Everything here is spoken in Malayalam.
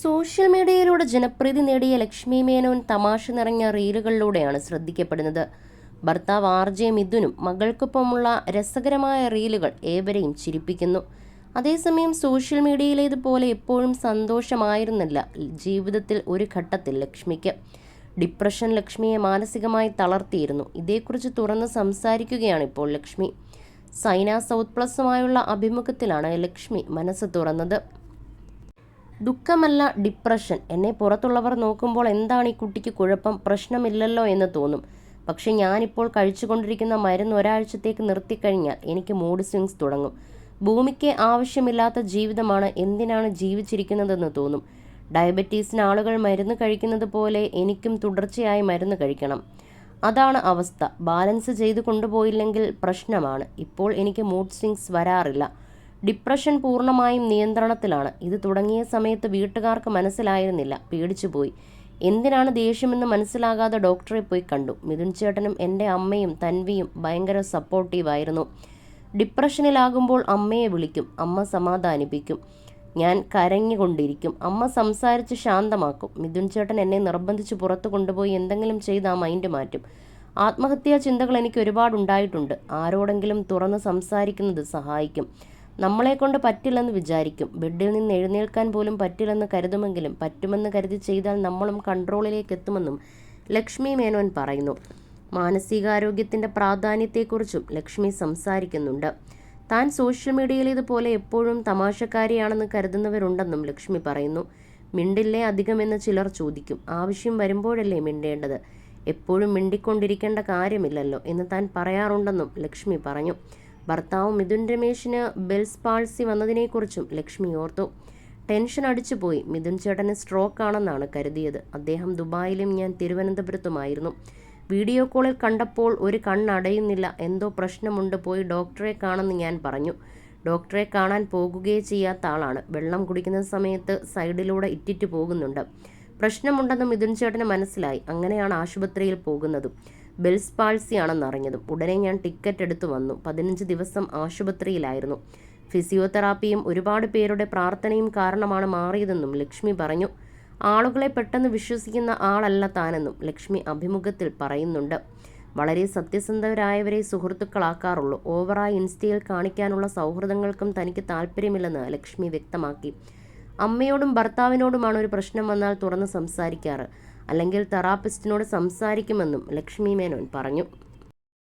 സോഷ്യൽ മീഡിയയിലൂടെ ജനപ്രീതി നേടിയ ലക്ഷ്മി മേനോൻ തമാശ നിറഞ്ഞ റീലുകളിലൂടെയാണ് ശ്രദ്ധിക്കപ്പെടുന്നത്. ഭർത്താവ് ആർ ജെ മിഥുനും മകൾക്കൊപ്പമുള്ള രസകരമായ റീലുകൾ ഏവരെയും ചിരിപ്പിക്കുന്നു. അതേസമയം സോഷ്യൽ മീഡിയയിലേതുപോലെ എപ്പോഴും സന്തോഷമായിരുന്നില്ല ജീവിതത്തിൽ ഒരു ഘട്ടത്തിൽ ലക്ഷ്മിക്ക്. ഡിപ്രഷൻ ലക്ഷ്മിയെ മാനസികമായി തളർത്തിയിരുന്നു. ഇതേക്കുറിച്ച് തുറന്ന് സംസാരിക്കുകയാണ് ഇപ്പോൾ ലക്ഷ്മി. സൈന സൗത്ത് പ്ലസുമായുള്ള അഭിമുഖത്തിലാണ് ലക്ഷ്മി മനസ്സ് തുറന്നത്. ദുഃഖമല്ല ഡിപ്രഷൻ എന്നെ പുറത്തുള്ളവർ നോക്കുമ്പോൾ എന്താണ് ഈ കുട്ടിക്ക് കുഴപ്പം? പ്രശ്നമില്ലല്ലോ എന്ന് തോന്നും. പക്ഷെ ഞാനിപ്പോൾ കഴിച്ചുകൊണ്ടിരിക്കുന്ന മരുന്ന് ഒരാഴ്ചത്തേക്ക് നിർത്തിക്കഴിഞ്ഞാൽ എനിക്ക് മൂഡ് സ്വിങ്സ് തുടങ്ങും. ഭൂമിക്ക് ആവശ്യമില്ലാത്ത ജീവിതമാണ് എന്തിനാണ് ജീവിച്ചിരിക്കുന്നതെന്ന് തോന്നും. ഡയബറ്റീസിന് ആളുകൾ മരുന്ന് കഴിക്കുന്നത് പോലെ എനിക്കും തുടർച്ചയായി മരുന്ന് കഴിക്കണം. അതാണ് അവസ്ഥ. ബാലൻസ് ചെയ്ത് കൊണ്ടുപോയില്ലെങ്കിൽ പ്രശ്നമാണ്. ഇപ്പോൾ എനിക്ക് മൂഡ് സ്വിങ്സ് വരാറില്ല. ഡിപ്രഷൻ പൂർണമായും നിയന്ത്രണത്തിലാണ്. ഇത് തുടങ്ങിയ സമയത്ത് വീട്ടുകാർക്ക് മനസ്സിലായിരുന്നില്ല. പേടിച്ചുപോയി എന്തിനാണ് ദേഷ്യമെന്ന് മനസ്സിലാകാതെ ഡോക്ടറെ പോയി കണ്ടു. മിഥുൻ ചേട്ടനും എന്റെ അമ്മയും തൻവിയും ഭയങ്കര സപ്പോർട്ടീവായിരുന്നു ഡിപ്രഷനിലാകുമ്പോൾ അമ്മയെ വിളിക്കും. അമ്മ സമാധാനിപ്പിക്കും. ഞാൻ കരഞ്ഞുകൊണ്ടിരിക്കും. അമ്മ സംസാരിച്ച് ശാന്തമാക്കും. മിഥുൻ ചേട്ടൻ എന്നെ നിർബന്ധിച്ച് പുറത്തു കൊണ്ടുപോയി എന്തെങ്കിലും ചെയ്ത് ആ മൈൻഡ് മാറ്റും. ആത്മഹത്യാ ചിന്തകൾ എനിക്ക് ഒരുപാടുണ്ടായിട്ടുണ്ട്. ആരോടെങ്കിലും തുറന്ന് സംസാരിക്കുന്നത് സഹായിക്കും. നമ്മളെ കൊണ്ട് പറ്റില്ലെന്ന് വിചാരിക്കും. ബെഡിൽ നിന്ന് എഴുന്നേൽക്കാൻ പോലും പറ്റില്ലെന്ന് കരുതുമെങ്കിലും പറ്റുമെന്ന് കരുതി ചെയ്താൽ നമ്മളും കൺട്രോളിലേക്ക് എത്തുമെന്നും ലക്ഷ്മി മേനോൻ പറയുന്നു. മാനസികാരോഗ്യത്തിന്റെ പ്രാധാന്യത്തെക്കുറിച്ചും ലക്ഷ്മി സംസാരിക്കുന്നുണ്ട്. താൻ സോഷ്യൽ മീഡിയയിലേതുപോലെ എപ്പോഴും തമാശക്കാരിയാണെന്ന് കരുതുന്നവരുണ്ടെന്നും ലക്ഷ്മി പറയുന്നു. മിണ്ടില്ലേ അധികമെന്ന് ചിലർ ചോദിക്കും. ആവശ്യം വരുമ്പോഴല്ലേ മിണ്ടേണ്ടത്? എപ്പോഴും മിണ്ടിക്കൊണ്ടിരിക്കേണ്ട കാര്യമില്ലല്ലോ എന്ന് താൻ പറയാറുണ്ടെന്നും ലക്ഷ്മി പറഞ്ഞു. ഭർത്താവ് മിഥുൻ രമേശിന് ബെൽസ് പാൾസി വന്നതിനെക്കുറിച്ചും ലക്ഷ്മി ഓർത്തു. ടെൻഷൻ അടിച്ചുപോയി മിഥുൻ ചേട്ടന് സ്ട്രോക്ക് ആണെന്നാണ് കരുതിയത്. അദ്ദേഹം ദുബായിലും ഞാൻ തിരുവനന്തപുരത്തുമായിരുന്നു. വീഡിയോ കോളിൽ കണ്ടപ്പോൾ ഒരു കണ്ണടയുന്നില്ല. എന്തോ പ്രശ്നമുണ്ട്. പോയി ഡോക്ടറെ കാണുമെന്ന് ഞാൻ പറഞ്ഞു. ഡോക്ടറെ കാണാൻ പോകുകയേ ചെയ്യാത്ത ആളാണ്. വെള്ളം കുടിക്കുന്ന സമയത്ത് സൈഡിലൂടെ ഇറ്റിറ്റ് പോകുന്നുണ്ട്. പ്രശ്നമുണ്ടെന്ന് മിഥുൻ ചേട്ടന് മനസ്സിലായി. അങ്ങനെയാണ് ആശുപത്രിയിൽ പോകുന്നതും. ബെൽസ് പാൾസി ആണെന്ന് അറിഞ്ഞതും ഉടനെ ഞാൻ ടിക്കറ്റ് എടുത്തു വന്നു. പതിനഞ്ച് ദിവസം ആശുപത്രിയിലായിരുന്നു. ഫിസിയോതെറാപ്പിയും ഒരുപാട് പേരുടെ പ്രാർത്ഥനയും കാരണമാണ് മാറിയതെന്നും ലക്ഷ്മി പറഞ്ഞു. ആളുകളെ പെട്ടെന്ന് വിശ്വസിക്കുന്ന ആളല്ല താനെന്നും ലക്ഷ്മി അഭിമുഖത്തിൽ പറയുന്നുണ്ട്. വളരെ സത്യസന്ധരായവരെ സുഹൃത്തുക്കളാക്കാറുള്ളൂ. ഓവറായി ഇൻസ്റ്റയിൽ കാണിക്കാനുള്ള സൗഹൃദങ്ങൾക്കും തനിക്ക് താല്പര്യമില്ലെന്ന് ലക്ഷ്മി വ്യക്തമാക്കി. അമ്മയോടും ഭർത്താവിനോടുമാണ് ഒരു പ്രശ്നം വന്നാൽ തുറന്ന് സംസാരിക്കാറ്. അല്ലെങ്കിൽ തെറാപ്പിസ്റ്റിനോട് സംസാരിക്കുമെന്നും ലക്ഷ്മി മേനോൻ പറഞ്ഞു